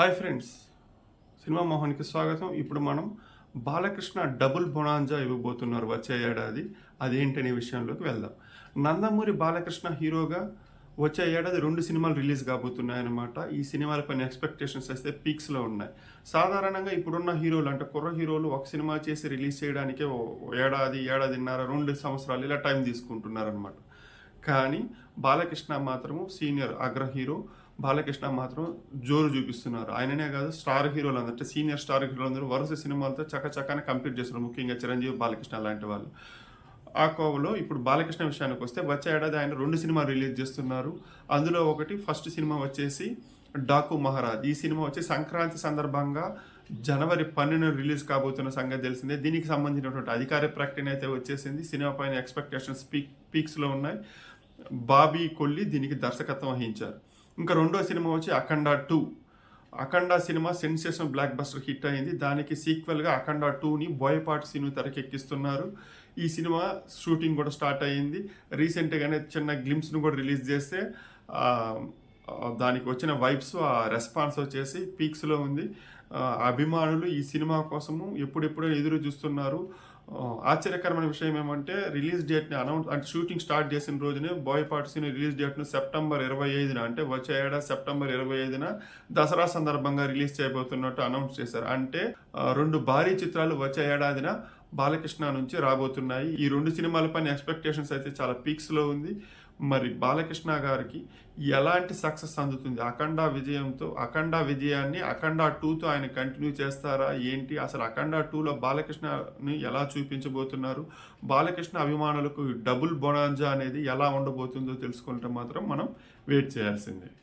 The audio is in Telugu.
Hi friends. సినిమా మోహన్కి స్వాగతం. ఇప్పుడు మనం బాలకృష్ణ డబుల్ బొనాంజా ఇవ్వబోతున్నారు వచ్చే ఏడాది. అదేంటనే విషయంలోకి వెళ్దాం. నందమూరి బాలకృష్ణ హీరోగా వచ్చే ఏడాది రెండు సినిమాలు రిలీజ్ కాబోతున్నాయన్నమాట. ఈ సినిమాల పైన ఎక్స్పెక్టేషన్స్ అయితే పీక్స్లో ఉన్నాయి. సాధారణంగా ఇప్పుడున్న హీరోలు అంటే కుర్ర హీరోలు ఒక సినిమా చేసి రిలీజ్ చేయడానికే ఓ ఏడాది ఏడాదిన్నర రెండు సంవత్సరాలు ఇలా టైం తీసుకుంటున్నారనమాట కానీ బాలకృష్ణ మాత్రము సీనియర్ అగ్ర హీరో. బాలకృష్ణ మాత్రం జోరు చూపిస్తున్నారు. ఆయననే కాదు స్టార్ హీరోలు అందరూ అంటే సీనియర్ స్టార్ హీరోలు అందరూ వరుస సినిమాలతో చకచకానే కంప్లీట్ చేస్తున్నారు. ముఖ్యంగా చిరంజీవి బాలకృష్ణ లాంటి వాళ్ళు. ఆ కోవలో ఇప్పుడు బాలకృష్ణ విషయానికి వస్తే వచ్చే ఏడాది ఆయన రెండు సినిమాలు రిలీజ్ చేస్తున్నారు. అందులో ఒకటి ఫస్ట్ సినిమా వచ్చేసి డాకు మహారాజ్. ఈ సినిమా వచ్చి సంక్రాంతి సందర్భంగా జనవరి పన్నెండు రిలీజ్ కాబోతున్న సంగతి తెలిసిందే. దీనికి సంబంధించినటువంటి అధికార ప్రకటన అయితే వచ్చేసింది. సినిమా పైన ఎక్స్పెక్టేషన్స్ పీక్ పీక్స్లో ఉన్నాయి. బాబీ కొల్లి దీనికి దర్శకత్వం వహించారు. ఇంకా రెండో సినిమా వచ్చి Akhanda two. Akhanda cinema sensation blockbuster hit అయింది. దానికి సీక్వెల్గా అఖండ టూని బోయపాటి సినిమా తెరకెక్కిస్తున్నారు. ఈ సినిమా షూటింగ్ కూడా స్టార్ట్ అయ్యింది. రీసెంట్గానే చిన్న గ్లిమ్స్ను కూడా రిలీజ్ చేస్తే దానికి వచ్చిన వైబ్స్ ఆ రెస్పాన్స్ వచ్చేసి పీక్స్లో ఉంది. అభిమానులు ఈ సినిమా కోసము ఎప్పుడెప్పుడో ఎదురు చూస్తున్నారు. ఆశ్చర్యకరమైన విషయం ఏమంటే రిలీజ్ డేట్ని అనౌన్స్ అంటే షూటింగ్ స్టార్ట్ చేసిన రోజునే బాయ్ పార్ట్స్ని రిలీజ్ డేట్ను సెప్టెంబర్ ఇరవై ఐదున అంటే వచ్చే ఏడాది సెప్టెంబర్ ఇరవై ఐదున దసరా సందర్భంగా రిలీజ్ చేయబోతున్నట్టు అనౌన్స్ చేశారు. అంటే రెండు భారీ చిత్రాలు వచ్చే ఏడాదిన బాలకృష్ణ నుంచి రాబోతున్నాయి. ఈ రెండు సినిమాల పైన ఎక్స్పెక్టేషన్స్ అయితే చాలా పీక్స్లో ఉంది. మరి బాలకృష్ణ గారికి ఎలాంటి సక్సెస్ అందుతుంది? అఖండ విజయంతో అఖండ విజయాన్ని అఖండ టూతో ఆయన కంటిన్యూ చేస్తారా? ఏంటి? అసలు అఖండ టూలో బాలకృష్ణని ఎలా చూపించబోతున్నారు. బాలకృష్ణ అభిమానులకు డబుల్ బొనాంజా అనేది ఎలా ఉండబోతుందో తెలుసుకుంటే మాత్రం మనం వెయిట్ చేయాల్సిందే.